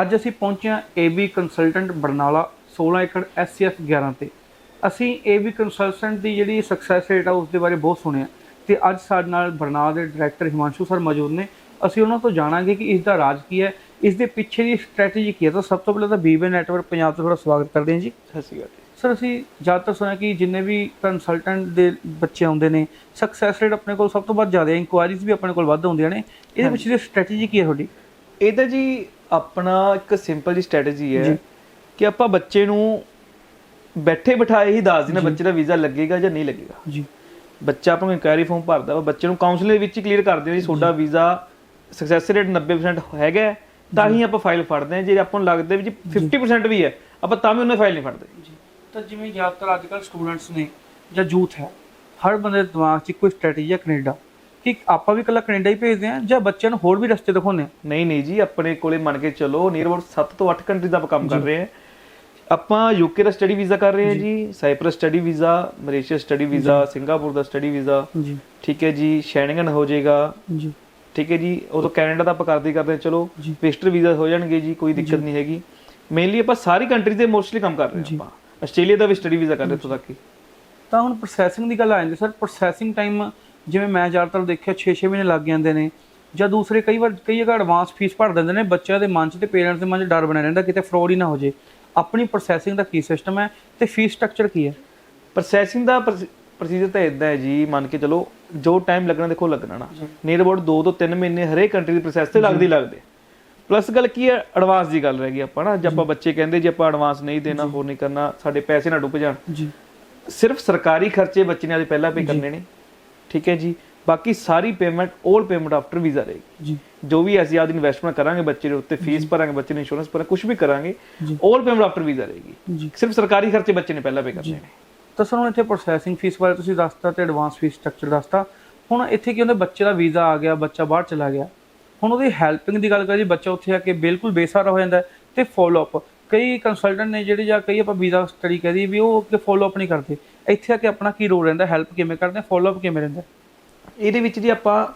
ਅੱਜ ਅਸੀਂ ਪਹੁੰਚੇ ਹਾਂ ਏਬੀ ਕੰਸਲਟੈਂਟ ਬਰਨਾਲਾ 16 ਏਕੜ ਐਸਸੀਐਫ 11 ਤੇ। ਅਸੀਂ ਏਬੀ ਕੰਸਲਟੈਂਟ ਦੀ ਜਿਹੜੀ ਸਕਸੈਸ ਰੇਟ ਆ ਉਸ ਦੇ ਬਾਰੇ ਬਹੁਤ ਸੁਣਿਆ। ਤੇ ਅੱਜ ਸਾਡੇ ਨਾਲ ਬਰਨਾਲਾ ਦੇ ਡਾਇਰੈਕਟਰ ਹਿਮਾਂਸ਼ੂ ਸਰ ਮੌਜੂਦ ਨੇ। ਅਸੀਂ ਉਹਨਾਂ ਤੋਂ ਜਾਣਾਂਗੇ ਕਿ ਇਸ ਦਾ ਰਾਜ ਕੀ ਹੈ ਇਸ ਦੇ ਪਿੱਛੇ ਦੀ ਸਟ੍ਰੈਟਜੀ ਕੀ ਹੈ। ਤਾਂ ਸਭ ਤੋਂ ਪਹਿਲਾਂ ਤਾਂ ਬੀਵੇ ਨੈਟਵਰਕ ਪੰਜਾਬ ਤੋਂ ਤੁਹਾਡਾ ਸਵਾਗਤ ਕਰਦੇ ਹਾਂ ਜੀ। ਸਤਿ ਸ਼੍ਰੀ ਅਕਾਲ ਸਰ ਅਸੀਂ ਜ਼ਿਆਦਾਤਰ ਸੁਣਿਆ ਕਿ ਜਿੰਨੇ ਵੀ ਕੰਸਲਟੈਂਟ ਦੇ ਬੱਚੇ ਆਉਂਦੇ ਨੇ ਸਕਸੈਸ ਰੇਟ ਆਪਣੇ ਕੋਲ ਸਭ ਤੋਂ ਵੱਧ ਜ਼ਿਆਦਾ ਹੈ। ਇਨਕੁਆਇਰੀਜ਼ ਵੀ ਆਪਣੇ ਕੋਲ ਵੱਧ ਆਉਂਦੀਆਂ ਨੇ। ਇਹਦੇ ਪਿੱਛੇ ਦੀ ਸਟ੍ਰੈਟਜੀ ਕੀ ਹੈ ਤੁਹਾਡੀ? ਇਹ ਤਾਂ ਜੀ ਆਪਣਾ ਇੱਕ ਸਿੰਪਲ ਜੀ ਸਟ੍ਰੈਟਜੀ। ਹੈ ਕਿ ਆਪਾਂ ਬੱਚੇ ਨੂੰ ਬੈਠੇ ਬਿਠਾਏ ਹੀ ਦੱਸ ਦੇਣਾ ਬੱਚੇ ਦਾ ਵੀਜ਼ਾ ਲੱਗੇਗਾ ਜਾਂ ਨਹੀਂ ਲੱਗੇਗਾ। ਜੀ। ਬੱਚਾ ਆਪਾਂ ਨੂੰ ਇਨਕੁਆਇਰੀ ਫਾਰਮ ਭਰਦਾ ਵਾ ਬੱਚੇ ਨੂੰ ਕਾਉਂਸਲਿੰਗ ਵਿੱਚ ਹੀ ਕਲੀਅਰ ਕਰਦੇ ਹਾਂ ਜੀ। ਤੁਹਾਡਾ ਵੀਜ਼ਾ ਸਕਸੈਸ ਰੇਟ 90% ਹੈਗਾ ਤਾਂ ਹੀ ਆਪਾਂ ਫਾਈਲ ਫੜਦੇ ਹਾਂ। ਜੇ ਆਪਾਂ ਨੂੰ ਲੱਗਦਾ ਵੀ ਜੀ 50% ਵੀ ਹੈ ਆਪਾਂ ਤਾਂ ਵੀ ਉਹਨੇ ਫਾਈਲ ਨਹੀਂ ਫੜਦੇ। ਜੀ। ਤਾਂ ਜਿਵੇਂ ਜ਼ਿਆਦਾਤਰ ਅੱਜ ਕੱਲ੍ਹ ਸਟੂਡੈਂਟਸ ਨੇ ਜਾਂ ਯੂਥ ਹੈ ਹਰ ਬੰਦੇ ਦੇ ਦਿਮਾਗ 'ਚ ਕੋਈ ਸਟ੍ਰੈਟਜੀ ਹੈ ਕੈਨੇਡਾ। ਕਿ ਆਪਾਂ ਵੀ ਇਕੱਲਾ ਕੈਨੇਡਾ ਹੀ ਭੇਜਦੇ ਹਾਂ ਜਾਂ ਬੱਚਿਆਂ ਨੂੰ ਹੋਰ ਵੀ ਰਸਤੇ ਦਿਖਾਉਂਦੇ ਹਾਂ? ਨਹੀਂ ਨਹੀਂ ਜੀ ਆਪਣੇ ਕੋਲੇ ਮੰਨ ਕੇ ਚੱਲੋ ਨੀਅਰ ਅਬਾਊਟ 7 ਤੋਂ 8 ਕੰਟਰੀ ਦਾ ਕੰਮ ਕਰ ਰਹੇ ਹਾਂ। ਆਪਾਂ ਯੂਕੇ ਦਾ ਸਟੱਡੀ ਵੀਜ਼ਾ ਕਰ ਰਹੇ ਹਾਂ ਜੀ। Cyprus study visa Malaysia study visa Singapore ਦਾ ਸਟੱਡੀ ਵੀਜ਼ਾ ਜੀ। ਠੀਕ ਹੈ ਜੀ ਸ਼ੈਨਗਨ ਹੋ ਜਾਏਗਾ। ਜੀ। ਠੀਕ ਹੈ ਜੀ ਉਦੋਂ ਕੈਨੇਡਾ ਦਾ ਆਪਾਂ ਕਰਦੇ ਕਰਦੇ ਚਲੋ। ਵਿਜ਼ਟਰ ਵੀਜ਼ਾ ਹੋ ਜਾਣਗੇ ਜੀ ਕੋਈ ਦਿੱਕਤ ਨਹੀਂ ਹੈਗੀ। ਮੇਨਲੀ ਆਪਾਂ ਸਾਰੀ ਕੰਟਰੀ ਦੇ ਮੋਸਟਲੀ ਕੰਮ ਕਰ ਰਹੇ। ਹਾਂ ਆਪਾਂ। ਆਸਟ੍ਰੇਲੀਆ ਦਾ ਵੀ ਸਟੱਡੀ ਵੀਜ਼ਾ ਕਰ ਰਹੇ ਤੋਂ ਤੱਕ ਤਾਂ ਹੁਣ ਪ੍ਰੋਸੈਸਿੰਗ ਦੀ ਗੱਲ ਆ ਜਾਂਦੀ ਸਰ ਪ੍ਰੋਸੈਸਿੰਗ ਟਾਈਮ ਜਿਵੇਂ ਮੈਂ ਜ਼ਿਆਦਾਤਰ ਦੇਖਿਆ 6-6 ਮਹੀਨੇ ਲੱਗ ਜਾਂਦੇ ਨੇ ਜਾਂ ਦੂਸਰੇ ਕਈ ਵਾਰ ਕਈ ਜਗ੍ਹਾ ਐਡਵਾਂਸ ਫੀਸ ਭਰ ਦਿੰਦੇ ਨੇ ਬੱਚਿਆਂ ਦੇ ਮਨ 'ਚ ਤੇ ਪੇਰੈਂਟਸ ਦੇ ਮਨ 'ਚ ਡਰ ਬਣਿਆ ਰਹਿੰਦਾ ਕਿਤੇ ਫਰਾਡ ਹੀ ਨਾ ਹੋ ਜੇ ਆਪਣੀ ਪ੍ਰੋਸੈਸਿੰਗ ਦਾ ਕੀ ਸਿਸਟਮ ਹੈ ਤੇ ਫੀਸ ਸਟਰਕਚਰ ਕੀ ਹੈ? ਪ੍ਰੋਸੈਸਿੰਗ ਦਾ ਪ੍ਰੋਸੀਜਰ ਤਾਂ ਇਦਾਂ ਹੈ ਜੀ ਮੰਨ ਕੇ ਚਲੋ ਜੋ ਟਾਈਮ ਲੱਗਣਾ ਦੇਖੋ ਲੱਗਣਾ ਨਾ। ਨੀਅਰ ਅਬਾਊਟ 2 ਤੋਂ 3 ਮਹੀਨੇ ਹਰੇਕ ਕੰਟਰੀ ਦੀ ਪ੍ਰੋਸੈਸ ਤੇ ਲੱਗਦੇ ਲੱਗਦੇ। ਪਲੱਸ ਗੱਲ ਕੀ ਹੈ ਐਡਵਾਂਸ ਦੀ ਗੱਲ ਰਹਿ ਗਈ ਆਪਾਂ ਨਾ ਜੇ ਆਪਾਂ ਬੱਚੇ ਕਹਿੰਦੇ ਜੇ ਆਪਾਂ ਐਡਵਾਂਸ ਨਹੀਂ ਦੇਣਾ ਹੋਰ ਨਹੀਂ ਕਰਨਾ ਸਾਡੇ ਪੈਸੇ ਨਾ ਡੁੱਬ ਜਾਣ। ਜੀ। ਸਿਰਫ ਸਰਕਾਰੀ ਖਰਚੇ ਬੱਚੇ ਨੇ ਆਦੇ ਪਹਿਲਾਂ ਪੇ ਕਰਨੇ ਨੇ। ਠੀਕ ਹੈ ਜੀ? ਬਾਕੀ ਸਾਰੀ ਪੇਮੈਂਟ 올 ਪੇਮੈਂਟ ਆਫਟਰ ਵੀਜ਼ਾ ਰਹੇਗੀ। ਜੀ। ਜੋ ਵੀ ਅਸੀਂ ਆਦੀ ਇਨਵੈਸਟਮੈਂਟ ਕਰਾਂਗੇ ਬੱਚੇ ਦੇ ਉੱਤੇ ਫੀਸ ਭਰਾਂਗੇ ਬੱਚੇ ਨੂੰ ਇੰਸ਼ੋਰੈਂਸ ਭਰਾਂਗੇ ਕੁਝ ਵੀ ਕਰਾਂਗੇ। 올 ਪੇਮੈਂਟ ਆਫਟਰ ਵੀਜ਼ਾ ਰਹੇਗੀ। ਜੀ। ਸਿਰਫ ਸਰਕਾਰੀ ਖਰਚੇ ਬੱਚੇ ਨੇ ਪਹਿਲਾਂ ਪੇ ਕਰਨੇ ਨੇ। ਤਾਂ ਸਰ ਹੁਣ ਇੱਥੇ ਪ੍ਰੋਸੈਸਿੰਗ ਫੀਸ ਬਾਰੇ ਤੁਸੀਂ ਦੱਸਤਾ ਤੇ ਐਡਵਾਂਸ ਫੀਸ ਸਟਰਕਚਰ ਦੱਸਤਾ। ਹੁਣ ਇੱਥੇ ਕੀ ਹੁੰਦਾ ਬੱਚੇ ਦਾ ਵੀਜ਼ਾ ਆ ਗਿਆ ਬੱਚਾ ਬਾਹਰ ਚਲਾ ਗਿਆ। ਹੁਣ ਉਹਦੀ ਹੈਲਪਿੰਗ ਦੀ ਗੱਲ ਕਰੀਏ ਬੱਚਾ ਉੱਥੇ ਆ ਕੇ ਬਿਲਕੁਲ ਬੇਸਹਾਰਾ ਹੋ ਜਾਂਦਾ ਤੇ ਫੋਲੋ ਅਪ ਕਈ ਕੰਸਲਟੈਂਟ ਨੇ ਜਿਹੜੇ ਜਾਂ ਕਈ ਆਪਾਂ ਵੀਜ਼ਾ ਸਟੱਡੀ ਕਹਦੀ ਵੀ ਉਹ ਅੱਗੇ ਫੋਲੋ ਅਪ ਨਹੀਂ ਕਰਦੇ। ਇੱਥੇ ਆ ਕੇ ਆਪਣਾ ਕੀ ਰੋਲ ਰਹਿੰਦਾ? ਹੈਲਪ ਕਿਵੇਂ ਕਰਦੇ? ਫੋਲੋ ਅਪ ਕਿਵੇਂ ਰਹਿੰਦਾ? ਇਹਦੇ ਵਿੱਚ ਜੀ ਆਪਾਂ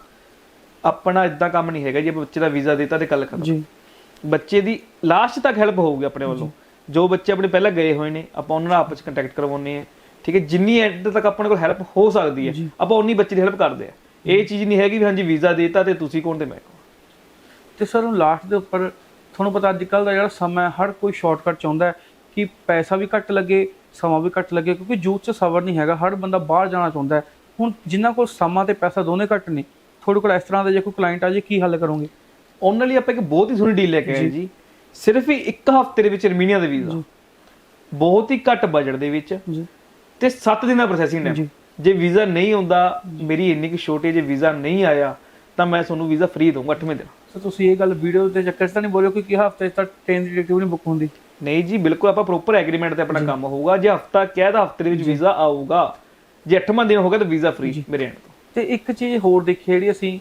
ਆਪਣਾ ਇਦਾਂ ਕੰਮ ਨਹੀਂ ਹੈਗਾ ਜੀ ਬੱਚੇ ਦਾ ਵੀਜ਼ਾ ਦਿੱਤਾ ਤੇ ਕੱਲ ਖਤਮ। ਜੀ। ਬੱਚੇ ਦੀ ਲਾਸਟ ਤੱਕ ਹੈਲਪ ਹੋਊਗੀ ਆਪਣੇ ਵੱਲੋਂ। ਜੋ ਬੱਚੇ ਆਪਣੇ ਪਹਿਲਾਂ ਗਏ ਹੋਏ ਨੇ ਆਪਾਂ ਉਹਨਾਂ ਨਾਲ ਆਪਸ ਕੰਟੈਕਟ ਕਰਵਾਉਣੇ ਆ ਠੀਕ ਹੈ ਜਿੰਨੀ ਐਂਡ ਤੱਕ ਆਪਣੇ ਕੋਲ ਹੈਲਪ ਹੋ ਸਕਦੀ ਹੈ। ਆਪਾਂ ਉਨੀ ਬੱਚੇ ਦੀ ਹੈਲਪ ਕਰਦੇ ਆ ਇਹ ਚੀਜ਼ ਨਹੀਂ ਹੈਗੀ ਵੀ ਹਾਂਜੀ ਵੀਜ਼ਾ ਦੇਤਾ ਤੇ ਤੁਸੀਂ ਕੌਣ ਤੇ ਮੈਂ ਤੇ ਸਰ ਹੁਣ ਲਾਸਟ ਦੇ ਉੱਪਰ ਤੁਹਾਨੂੰ ਪਤਾ ਅੱਜ ਕੱਲ ਦਾ ਜਿਹੜਾ ਸਮਾਂ ਹਰ ਕੋਈ ਸ਼ਾਰਟਕਟ ਚਾਹੁੰਦਾ ਕਿ ਪੈਸਾ ਵੀ ਘੱਟ ਲੱਗੇ ਸਮਾਂ ਵੀ ਘੱਟ ਲੱਗੇ ਕਿਉਂਕਿ ਯੂਥ 'ਚ ਸਬਰ ਨਹੀਂ ਹੈਗਾ ਹਰ ਬੰਦਾ ਬਾਹਰ ਜਾਣਾ ਚਾਹੁੰਦਾ ਹੈ। ਹੁਣ ਜਿਨ੍ਹਾਂ ਕੋਲ ਸਮਾਂ ਤੇ ਪੈਸਾ ਦੋਨੇ ਘੱਟ ਨੇ ਤੁਹਾਡੇ ਕੋਲ ਇਸ ਤਰ੍ਹਾਂ ਦਾ ਜੇ ਕੋਈ ਕਲਾਇੰਟ ਆ ਜੇ ਕੀ ਹੱਲ ਕਰੋਗੇ? ਉਹਨਾਂ ਲਈ ਆਪਾਂ ਇੱਕ ਬਹੁਤ ਹੀ ਸੋਹਣੀ ਡੀਲ ਲੈ ਕੇ ਆਏ ਜੀ। ਸਿਰਫ ਹੀ ਇੱਕ ਹਫ਼ਤੇ ਦੇ ਵਿੱਚ ਰਮੀਨੀਆ ਦਾ ਵੀਜ਼ਾ ਬਹੁਤ ਹੀ ਘੱਟ ਬਜਟ ਦੇ ਵਿੱਚ ਤੇ 7 ਦਿਨ ਦਾ ਪ੍ਰੋਸੈਸਿੰਗ। ਟਾਈਮ ਜੇ। ਵੀਜ਼ਾ ਨਹੀਂ ਆਉਂਦਾ ਮੇਰੀ ਇੰਨੀ ਕਿ ਛੋਟੀ ਜੇ ਵੀਜ਼ਾ ਨਹੀਂ ਆਇਆ ਤਾਂ ਮੈਂ ਤੁਹਾਨੂੰ ਵੀਜ਼ਾ ਫ੍ਰੀ ਦਊਂਗਾ 8ਵੇਂ ਦਿਨ। ਸੋ ਤੁਸੀਂ ਇਹ ਗੱਲ ਵੀਡੀਓ ਦੇ ਚੱਕਰ 'ਚ ਤਾਂ ਨਹੀਂ ਬੋਲਿਓ ਕਿ ਹਫ਼ਤੇ ਤੱਕ ਟ੍ਰੇਨ ਦੀ ਟਿਕਟ ਵੀ ਨਹੀਂ ਬੁੱਕ ਹੁੰਦੀ। ਨਹੀਂ ਜੀ ਬਿਲਕੁਲ ਆਪਾਂ ਪ੍ਰੋਪਰ ਐਗਰੀਮੈਂਟ ਤੇ ਆਪਣਾ ਕੰਮ ਹੋਊਗਾ। ਜੇ ਹਫਤਾ ਕਹਿ ਤਾਂ ਹਫ਼ਤੇ ਦੇ ਵਿੱਚ ਵੀਜ਼ਾ ਆਊਗਾ। ਜੇ 8ਵਾਂ ਦਿਨ ਹੋ ਗਿਆ ਤਾਂ ਵੀਜ਼ਾ ਫ੍ਰੀ ਮੇਰੇ ਐਂਡ ਤੋਂ। ਤੇ ਇੱਕ ਚੀਜ਼ ਹੋਰ ਦੇਖੀ ਜਿਹੜੀ ਅਸੀਂ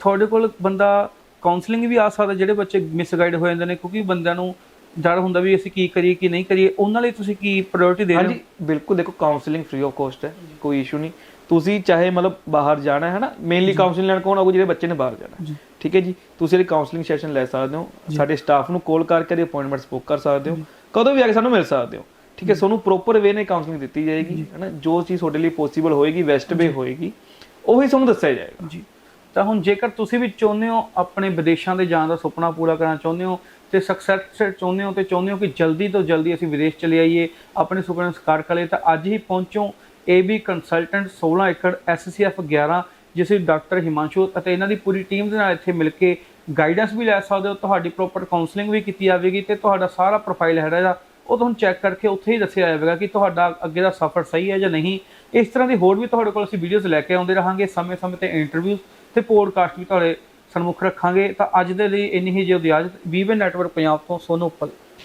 ਤੁਹਾਡੇ ਕੋਲ ਬੰਦਾ ਕਾਉਂਸਲਿੰਗ ਵੀ ਆ ਸਕਦਾ ਜਿਹੜੇ ਬੱਚੇ ਮਿਸਗਾਈਡ ਹੋ ਜਾਂਦੇ ਨੇ ਕਿਉਂਕਿ ਬੰਦਿਆਂ ਨੂੰ ਡਰ ਹੁੰਦਾ ਵੀ ਅਸੀਂ ਕੀ ਕਰੀਏ ਕੀ ਨਹੀਂ ਕਰੀਏ। ਉਹਨਾਂ ਲਈ ਤੁਸੀਂ ਕੀ ਪ੍ਰਾਇੋਰਟੀ ਦੇ ਰਹੇ ਹੋ? ਹਾਂਜੀ ਬਿਲਕੁਲ ਦੇਖੋ ਕਾਉਂਸਲਿੰਗ ਫ੍ਰੀ ਆਫ ਕੋਸਟ ਹੈ ਕੋਈ ਇਸ਼ੂ ਨਹੀਂ। ਤੁਸੀਂ ਚਾਹੇ ਮਤਲਬ ਬਾਹਰ ਜਾਣਾ ਹੈ ਨਾ ਮੇਨਲੀ ਕਾਉਂਸਲਿੰਗ ਲੈਣ ਕੌਣ ਆਊਗਾ ਜਿਹੜੇ ਬੱਚੇ ਨੇ ਬਾਹਰ ਜਾਣਾ। ਜੀ। ਠੀਕ ਹੈ ਜੀ? ਤੁਸੀਂ ਇਹਦੀ ਕਾਉਂਸਲਿੰਗ ਸੈਸ਼ਨ ਲੈ ਸਕਦੇ ਹੋ। ਸਾਡੇ ਸਟਾਫ ਨੂੰ ਕਾਲ ਕਰਕੇ ਇਹਦੀ ਅਪਾਇੰਟਮੈਂਟਸ ਬੁੱਕ ਕਰ ਸਕਦੇ ਹੋ। ਕਦੋਂ ਵੀ ਆ ਕੇ ਸਾਨੂੰ ਮਿਲ ਸਕਦੇ ਹੋ। ਠੀਕ ਹੈ? ਤੁਹਾਨੂੰ ਪ੍ਰੋਪਰ ਵੇ ਨੇ ਕਾਉਂਸਲਿੰਗ ਦਿੱਤੀ ਜਾਏਗੀ ਹੈ ਨਾ ਜੋ ਚੀਜ਼ ਤੁਹਾਡੇ ਲਈ ਪੋਸੀਬਲ ਹੋਏਗੀ ਵੈਸਟ ਵੇ ਹੋਏਗੀ ਉਹੀ ਤੁਹਾਨੂੰ ਦੱਸਿਆ ਜਾਏਗਾ। ਜੀ। ਤਾਂ ਹੁਣ ਜੇਕਰ ਤੁਸੀਂ ਵੀ ਚਾਹੁੰਦੇ ਹੋ ਆਪਣੇ ਵਿਦੇਸ਼ਾਂ ਦੇ ਜਾਣ ਦਾ ਸੁਪਨਾ ਪੂਰਾ ਕਰਨਾ ਚਾਹੁੰਦੇ ਹੋ ਤੇ ਸਕਸੈਸ ਚਾਹੁੰਦੇ ਹੋ ਤੇ ਚਾਹੁੰਦੇ ਹੋ ਕਿ ਜਲਦੀ ਤੋਂ ਜਲਦੀ ਅਸੀਂ ਵਿਦੇਸ਼ ਚਲੇ ਆਈਏ ਆਪਣੇ ਸੁਪਨੇ ਨੂੰ ਸਾਕਾਰ ਕਰੀਏ ਤਾਂ ਅੱਜ ਹੀ ਪਹੁੰਚੋ ਏਬੀ ਕੰਸਲਟੈਂਟ 16 ਏਕੜ ਐਸਸੀਐਫ 11 ਜਿਸ ਵਿੱਚ ਡਾਕਟਰ ਹਿਮਾਂਸ਼ੂ ਅਤੇ ਇਹਨਾਂ ਦੀ ਪੂਰੀ ਟੀਮ ਦੇ ਨਾਲ ਇੱਥੇ ਮਿਲ ਕੇ ਗਾਈਡੈਂਸ ਵੀ ਲੈ ਸਕਦੇ ਹੋ, ਤੁਹਾਡੀ ਪ੍ਰੋਪਰ ਕਾਉਂਸਲਿੰਗ ਵੀ ਕੀਤੀ ਜਾਵੇਗੀ ਤੇ ਤੁਹਾਡਾ ਸਾਰਾ ਪ੍ਰੋਫਾਈਲ ਹੈ ਜਿਹੜਾ ਉਹ ਤੁਹਾਨੂੰ ਚੈੱਕ ਕਰਕੇ ਉੱਥੇ ਹੀ ਦੱਸਿਆ ਜਾਵੇਗਾ ਕਿ ਤੁਹਾਡਾ ਅੱਗੇ ਦਾ ਸਫ਼ਰ ਸਹੀ ਹੈ ਜਾਂ ਨਹੀਂ। ਇਸ ਤਰ੍ਹਾਂ ਦੀ ਹੋਰ ਵੀ ਤੁਹਾਡੇ ਕੋਲ ਅਸੀਂ ਵੀਡੀਓਜ਼ ਲੈ ਕੇ ਆਉਂਦੇ ਰਹਾਂਗੇ, ਸਮੇਂ-ਸਮੇਂ ਤੇ ਇੰਟਰਵਿਊ ਤੇ ਪੋਡਕਾਸਟ ਵੀ ਤੁਹਾਡੇ ਸਨਮੁਖ ਰੱਖਾਂਗੇ। ਤਾਂ ਅੱਜ ਦੇ ਲਈ ਇੰਨੀ ਹੀ ਜਿਹੀ ਇਜਾਜ਼ਤ ਵੀਵੇ ਨੈਟਵਰਕ ਪੰਜਾਬ ਤੋਂ, ਸੋਨੂੰ ਉੱਪਲ।